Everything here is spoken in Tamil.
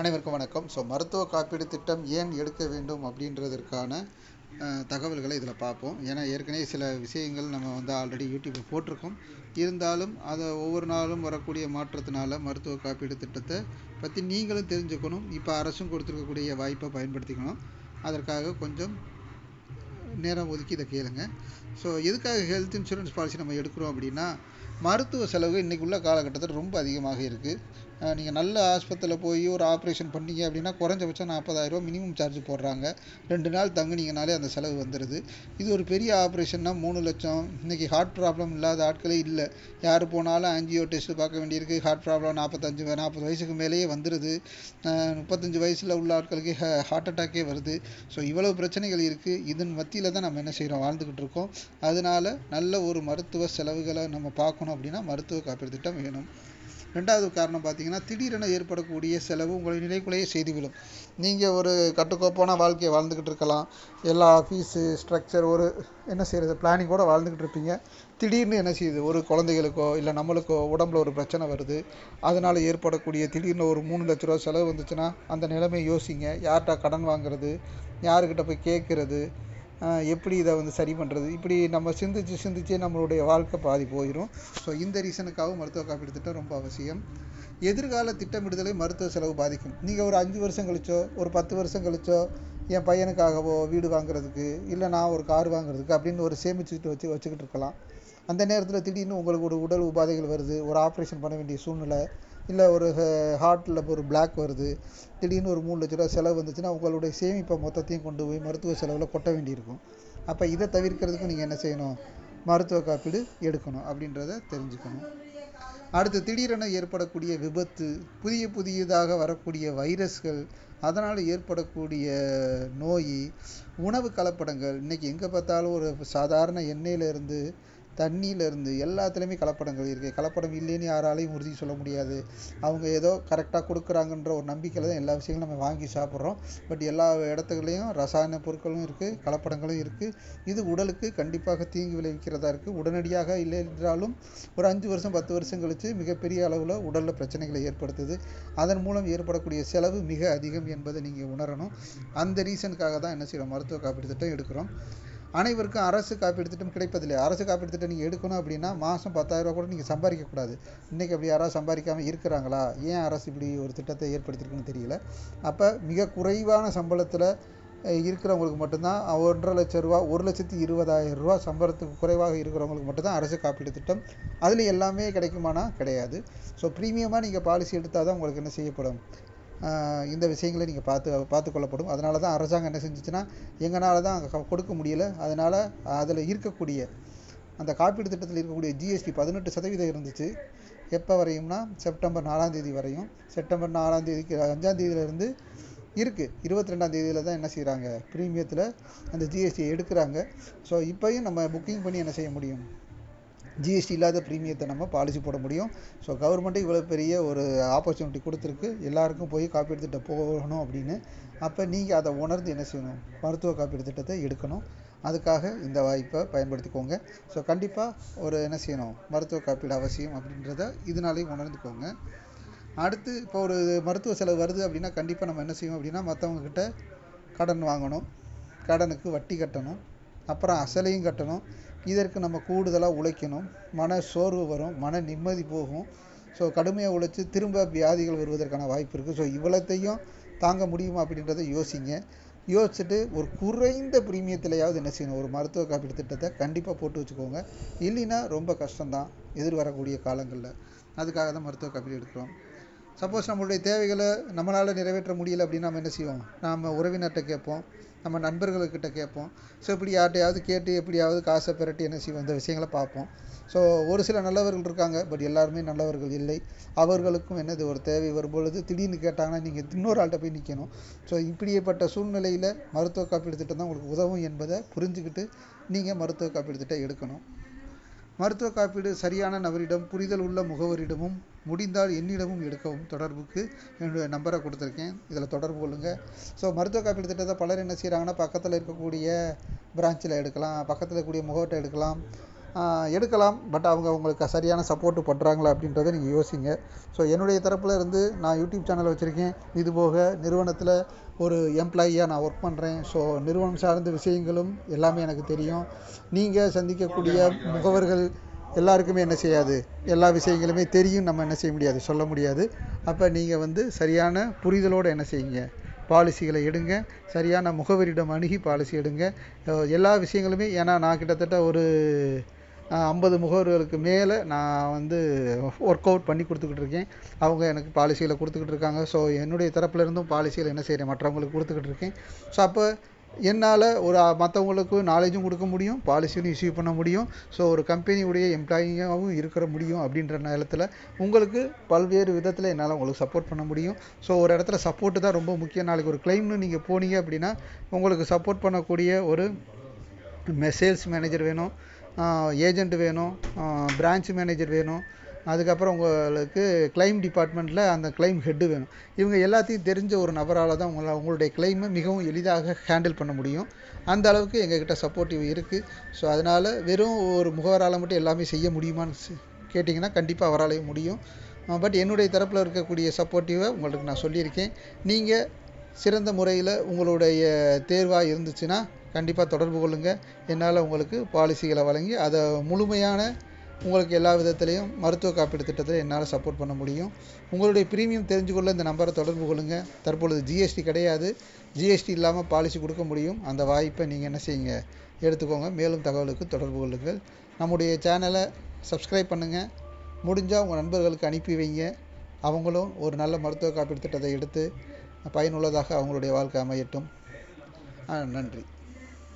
அனைவருக்கும் வணக்கம். ஸோ மருத்துவ காப்பீடு திட்டம் ஏன் எடுக்க வேண்டும் அப்படின்றதற்கான தகவல்களை இதில் பார்ப்போம். ஏன்னா ஏற்கனவே சில விஷயங்கள் நம்ம வந்து ஆல்ரெடி யூடியூப்பில் போட்டிருக்கோம். இருந்தாலும் அதை ஒவ்வொரு நாளும் வரக்கூடிய மாற்றத்தினால மருத்துவ காப்பீடு திட்டத்தை பற்றி நீங்களும் தெரிஞ்சுக்கணும். இப்போ அரசும் கொடுத்துருக்கக்கூடிய வாய்ப்பை பயன்படுத்திக்கணும். அதற்காக கொஞ்சம் நேரம் ஒதுக்கி இதை கேளுங்க. ஸோ எதுக்காக ஹெல்த் இன்சூரன்ஸ் பாலிசி நம்ம எடுக்கிறோம் அப்படின்னா மருத்துவ செலவு இன்றைக்கி உள்ள காலகட்டத்தில் ரொம்ப அதிகமாக இருக்குது நீங்கள் நல்ல ஆஸ்பத்திரியில் போய் ஒரு ஆப்ரேஷன் பண்ணீங்க அப்படின்னா குறைஞ்சபட்சம் நாற்பதாயிரரூவா மினிமம் சார்ஜ் போடுறாங்க. ரெண்டு நாள் தங்குனீங்கனாலே அந்த செலவு வந்துடுது இது ஒரு பெரிய ஆப்ரேஷன்னா மூணு லட்சம். இன்றைக்கி ஹார்ட் ப்ராப்ளம் இல்லாத ஆட்களே இல்லை. யார் போனாலும் ஆன்ஜியோ டெஸ்ட் பார்க்க வேண்டியிருக்கு. ஹார்ட் ப்ராப்ளம் நாற்பத்தஞ்சு நாற்பது வயசுக்கு மேலேயே வந்துடுது முப்பத்தஞ்சு வயசில் உள்ள ஆட்களுக்கு ஹார்ட் அட்டாக்கே வருது. ஸோ இவ்வளவு பிரச்சனைகள் இருக்குது இதன் மத்தியில் தான் நம்ம என்ன செய்கிறோம் வாழ்ந்துக்கிட்டு இருக்கோம். அதனால நல்ல ஒரு மருத்துவ செலவுகளை நம்ம பார்க்கணும். அப்படின்னா மருத்துவ காப்பீடு திட்டம் வேணும். ரெண்டாவது காரணம் பார்த்தீங்கன்னா திடீரென ஏற்படக்கூடிய செலவு உங்களை நிலைக்குள்ளேயே செய்துவிடும். நீங்கள் ஒரு கட்டுக்கோப்பான வாழ்க்கையை வாழ்ந்துக்கிட்டு இருக்கலாம். எல்லா ஃபீஸு ஸ்ட்ரக்சர் ஒரு என்ன செய்கிறது பிளானிங்கோட வாழ்ந்துக்கிட்டு இருப்பீங்க. திடீர்னு என்ன செய்யுது? ஒரு குழந்தைகளுக்கோ இல்லை நம்மளுக்கோ உடம்புல ஒரு பிரச்சனை வருது. அதனால் ஏற்படக்கூடிய திடீர்னு ஒரு மூணு லட்ச ரூபா செலவு வந்துச்சுன்னா அந்த நிலைமையை யோசிங்க. யார்கிட்ட கடன் வாங்குறது? யாருக்கிட்ட போய் கேட்குறது எப்படி இதை வந்து சரி பண்ணுறது இப்படி நம்ம சிந்திச்சு சிந்திச்சே நம்மளுடைய வாழ்க்கை பாதி போயிடும் ஸோ இந்த ரீசனுக்காகவும் மருத்துவ காப்பீடு திட்டம் ரொம்ப அவசியம். எதிர்கால திட்டமிடுதலை மருத்துவ செலவு பாதிக்கும். நீங்கள் ஒரு அஞ்சு வருஷம் கழிச்சோ ஒரு பத்து வருஷம் கழிச்சோ என் பையனுக்காகவோ வீடு வாங்குறதுக்கு இல்லை நான் ஒரு கார் வாங்குறதுக்கு அப்படின்னு ஒரு சேமிச்சுட்டு வச்சு வச்சுக்கிட்டு இருக்கலாம். அந்த நேரத்தில் திடீர்னு உங்களுக்கு ஒரு உடல் உபாதைகள் வருது ஒரு ஆப்ரேஷன் பண்ண வேண்டிய சூழ்நிலை இல்லை ஒரு ஹார்ட்டில் ஒரு பிளாக் வருது திடீர்னு ஒரு மூணு லட்ச ரூபா செலவு வந்துச்சுன்னா உங்களுடைய சேமிப்பை மொத்தத்தையும் கொண்டு போய் மருத்துவ செலவில் கொட்ட வேண்டியிருக்கும். அப்போ இதை தவிர்க்கிறதுக்கு நீங்கள் என்ன செய்யணும்? மருத்துவ காப்பீடு எடுக்கணும் அப்படின்றத தெரிஞ்சுக்கணும். அடுத்து திடீரென ஏற்படக்கூடிய விபத்து புதிய புதியதாக வரக்கூடிய வைரஸ்கள் அதனால் ஏற்படக்கூடிய நோய் உணவு கலப்படங்கள் இன்றைக்கி எங்கே பார்த்தாலும் ஒரு சாதாரண எண்ணெயிலேருந்து தண்ணியிலேருந்து எல்லாத்துலேயுமே கலப்படங்கள் இருக்குது கலப்படம் இல்லைன்னு யாராலையும் உறுதி சொல்ல முடியாது. அவங்க ஏதோ கரெக்டாக கொடுக்குறாங்கன்ற ஒரு நம்பிக்கையில் தான் எல்லா விஷயங்களும் நம்ம வாங்கி சாப்பிட்றோம். பட் எல்லா இடத்துலையும் ரசாயன பொருட்களும் இருக்குது கலப்படங்களும் இருக்குது இது உடலுக்கு கண்டிப்பாக தீங்கு விளைவிக்கிறதா இருக்குது உடனடியாக இல்லை என்றாலும் ஒரு அஞ்சு வருஷம் பத்து வருஷம் கழித்து மிகப்பெரிய அளவில் உடலில் பிரச்சனைகளை ஏற்படுத்துது. அதன் மூலம் ஏற்படக்கூடிய செலவு மிக அதிகம் என்பதை நீங்கள் உணரணும். அந்த ரீசனுக்காக தான் என்ன செய்கிறோம் மருத்துவ காப்பீடு திட்டம் எடுக்கிறோம். அனைவருக்கும் அரசு காப்பீடு திட்டம் கிடைப்பதில்லை. அரசு காப்பீடு திட்டம் நீங்கள் எடுக்கணும் அப்படின்னா மாதம் பத்தாயிரரூபா கூட நீங்கள் சம்பாதிக்கக்கூடாது இன்றைக்கி அப்படி யாராவது சம்பாதிக்காமல் இருக்கிறாங்களா? ஏன் அரசு இப்படி ஒரு திட்டத்தை ஏற்படுத்தியிருக்குன்னு தெரியல. அப்போ மிக குறைவான சம்பளத்தில் இருக்கிறவங்களுக்கு மட்டும்தான் ஒன்றரை லட்ச ரூபா ஒரு லட்சத்தி இருபதாயிரம் ரூபா சம்பளத்துக்கு குறைவாக இருக்கிறவங்களுக்கு மட்டும்தான் அரசு காப்பீடு திட்டம். அதில் எல்லாமே கிடைக்குமானா கிடையாது. ஸோ ப்ரீமியமாக நீங்கள் பாலிசி எடுத்தால் தான் உங்களுக்கு என்ன செய்யப்படும்? இந்த விஷயங்களை நீங்கள் பார்த்து பார்த்து கொள்ளப்படும். அதனால தான் அரசாங்கம் என்ன செஞ்சுச்சுன்னா எங்களால் தான் கொடுக்க முடியல. அதனால் அதில் இருக்கக்கூடிய அந்த காப்பீடு திட்டத்தில் இருக்கக்கூடிய ஜிஎஸ்டி பதினெட்டு சதவீதம் இருந்துச்சு. எப்போ வரையும்னா செப்டம்பர் நாலாம் தேதி வரையும். செப்டம்பர் நாலாம் தேதிக்கு அஞ்சாம் தேதியிலேருந்து இருக்குது இருபத்தி ரெண்டாம் தேதியில் தான் என்ன செய்கிறாங்க ப்ரீமியத்தில் அந்த ஜிஎஸ்டியை எடுக்கிறாங்க. ஸோ இப்போயும் நம்ம புக்கிங் பண்ணி என்ன செய்ய முடியும்? ஜிஎஸ்டி இல்லாத ப்ரீமியத்தை நம்ம பாலிசி போட முடியும். ஸோ கவர்மெண்ட்டு இவ்வளோ பெரிய ஒரு ஆப்பர்ச்சுனிட்டி கொடுத்துருக்கு. எல்லாருக்கும் போய் காப்பீடு திட்டம் போகணும் அப்படின்னு. அப்போ நீங்கள் அதை உணர்ந்து என்ன செய்யணும்? மருத்துவ காப்பீடு திட்டத்தை எடுக்கணும். அதுக்காக இந்த வாய்ப்பை பயன்படுத்திக்கோங்க. ஸோ கண்டிப்பாக ஒரு என்ன செய்யணும்? மருத்துவ காப்பீடு அவசியம் அப்படின்றத இதனாலேயும் உணர்ந்துக்கோங்க. அடுத்து இப்போ ஒரு மருத்துவ செலவு வருது அப்படின்னா கண்டிப்பாக நம்ம என்ன செய்வோம் அப்படின்னா மற்றவங்கக்கிட்ட கடன் வாங்கணும். கடனுக்கு வட்டி கட்டணும். அப்புறம் அசலையும் கட்டணும். இதற்கு நம்ம கூடுதலாக உழைக்கணும். மன சோர்வு வரும் மன நிம்மதி போகும். ஸோ கடுமையாக உழைச்சி திரும்ப வியாதிகள் வருவதற்கான வாய்ப்பு இருக்குது ஸோ இவ்வளோத்தையும் தாங்க முடியுமா அப்படின்றத யோசிங்க. யோசிச்சுட்டு ஒரு குறைந்த பிரீமியத்திலையாவது என்ன செய்யணும்? ஒரு மருத்துவ காப்பீடு திட்டத்தை கண்டிப்பாக போட்டு வச்சுக்கோங்க. இல்லைன்னா ரொம்ப கஷ்டம்தான் எதிர் வரக்கூடிய காலங்களில். அதுக்காக தான் மருத்துவ காப்பீடு எடுக்கிறோம். சப்போஸ் நம்மளுடைய தேவைகளை நம்மளால் நிறைவேற்ற முடியல அப்படின்னா நம்ம என்ன செய்வோம்? நாம் உறவினர்கிட்ட கேட்போம். நம்ம நண்பர்கள்கிட்ட கேட்போம். ஸோ இப்படி யார்கிட்டையாவது கேட்டு எப்படியாவது காசை பெரட்டி என்ன செய்வோம்? இந்த விஷயங்களை பார்ப்போம். ஸோ ஒரு சில நல்லவர்கள் இருக்காங்க பட் எல்லாருமே நல்லவர்கள் இல்லை. அவர்களுக்கும் என்னது ஒரு தேவை வரும்பொழுது திடீர்னு கேட்டாங்கன்னா நீங்கள் இன்னொரு ஆள்கிட்ட போய் நிற்கணும் ஸோ இப்படியேப்பட்ட சூழ்நிலையில் மருத்துவ காப்பீடு திட்டம் தான் உங்களுக்கு உதவும் என்பதை புரிஞ்சுக்கிட்டு நீங்கள் மருத்துவ காப்பீடு திட்டம் எடுக்கணும். மருத்துவ காப்பீடு சரியான நபரிடம் புரிதல் உள்ள முகவரிடமும் முடிந்தால் என்னிடமும் எடுக்கவும் தொடர்புக்கு என்னுடைய நம்பரை கொடுத்துருக்கேன். இதில் தொடர்பு கொள்ளுங்கள் ஸோ மருத்துவ காப்பீடு திட்டத்தை பலர் என்ன செய்கிறாங்கன்னா பக்கத்தில் இருக்கக்கூடிய பிரான்ச்சில் எடுக்கலாம் பக்கத்தில் இருக்கக்கூடிய முகவர்கிட்ட எடுக்கலாம். எடுக்கலாம். பட் அவங்க உங்களுக்கு சரியான சப்போர்ட்டு பண்ணுறாங்களா அப்படின்றத நீங்கள் யோசிங்க. ஸோ என்னுடைய தரப்பில் இருந்து நான் யூடியூப் சேனல் வச்சுருக்கேன். இது போக நிறுவனத்தில் ஒரு எம்ப்ளாயியாக நான் ஒர்க் பண்ணுறேன் ஸோ நிறுவனம் சார்ந்த விஷயங்களும் எல்லாமே எனக்கு தெரியும். நீங்கள் சந்திக்கக்கூடிய முகவர்கள் எல்லாருக்குமே என்ன செய்யாது? எல்லா விஷயங்களுமே தெரியும். நம்ம என்ன செய்ய முடியாது? சொல்ல முடியாது. அப்போ நீங்கள் வந்து சரியான புரிதலோடு என்ன செய்யுங்க? பாலிசிகளை எடுங்க. சரியான முகவரிடம் அணுகி பாலிசி எடுங்க. எல்லா விஷயங்களுமே ஏன்னா நான் கிட்டத்தட்ட ஒரு ஐம்பது முகவர்களுக்கு மேலே நான் வந்து ஒர்க் அவுட் பண்ணி கொடுத்துக்கிட்டு இருக்கேன். அவங்க எனக்கு பாலிசிகளை கொடுத்துக்கிட்டு இருக்காங்க. ஸோ என்னுடைய தரப்புல இருந்தும் என்ன செய்கிறேன் மற்றவங்களுக்கு கொடுத்துக்கிட்டு இருக்கேன். ஸோ அப்போ என்னால் ஒரு மற்றவங்களுக்கு நாலேஜும் கொடுக்க முடியும் பாலிசியும் இஷ்யூ பண்ண முடியும். ஸோ ஒரு கம்பெனியுடைய எம்ப்ளாயியாகவும் இருக்கிற முடியும் அப்படின்ற நேரத்தில் உங்களுக்கு பல்வேறு விதத்தில் என்னால் உங்களுக்கு சப்போர்ட் பண்ண முடியும். ஸோ ஒரு இடத்துல சப்போர்ட்டு தான் ரொம்ப முக்கியம். நாளைக்கு ஒரு கிளைம்னு நீங்கள் போனீங்க அப்படின்னா உங்களுக்கு சப்போர்ட் பண்ணக்கூடிய ஒரு சேல்ஸ் மேனேஜர் வேணும் ஏஜெண்ட் வேணும் பிரான்ச் மேனேஜர் வேணும் அதுக்கப்புறம் உங்களுக்கு கிளைம் டிபார்ட்மெண்ட்டில் அந்த கிளைம் ஹெட்டு வேணும். இவங்க எல்லாத்தையும் தெரிஞ்ச ஒரு நபரால் தான் உங்களை உங்களுடைய கிளைமை மிகவும் எளிதாக ஹேண்டில் பண்ண முடியும். அந்த அளவுக்கு எங்ககிட்ட சப்போர்ட்டிவ் இருக்குது ஸோ அதனால் வெறும் ஒரு முகவரால் மட்டும் எல்லாமே செய்ய முடியுமான்னு கேட்டிங்கன்னா கண்டிப்பாக அவராலையும் முடியும். பட் என்னுடைய தரப்பில் இருக்கக்கூடிய சப்போர்ட்டிவை உங்களுக்கு நான் சொல்லியிருக்கேன். நீங்கள் சிறந்த முறையில் உங்களுடைய தேர்வாக இருந்துச்சுன்னா கண்டிப்பாக தொடர்பு கொள்ளுங்கள் என்னால் உங்களுக்கு பாலிசிகளை வழங்கி அதை முழுமையான உங்களுக்கு எல்லா விதத்துலேயும் மருத்துவ காப்பீடு திட்டத்தில் என்னால் சப்போர்ட் பண்ண முடியும். உங்களுடைய ப்ரீமியம் தெரிஞ்சு கொள்ள இந்த நம்பரை தொடர்பு கொள்ளுங்கள் தற்பொழுது ஜிஎஸ்டி கிடையாது. ஜிஎஸ்டி இல்லாமல் பாலிசி கொடுக்க முடியும். அந்த வாய்ப்பை நீங்கள் என்ன செய்யுங்க? எடுத்துக்கோங்க. மேலும் தகவலுக்கு தொடர்பு கொள்ளுங்கள். நம்முடைய சேனலை சப்ஸ்கிரைப் பண்ணுங்கள் முடிஞ்சால் உங்கள் நண்பர்களுக்கு அனுப்பி வைங்க. அவங்களும் ஒரு நல்ல மருத்துவ காப்பீடு திட்டத்தை எடுத்து பயனுள்ளதாக அவங்களுடைய வாழ்க்கை அமையட்டும். நன்றி.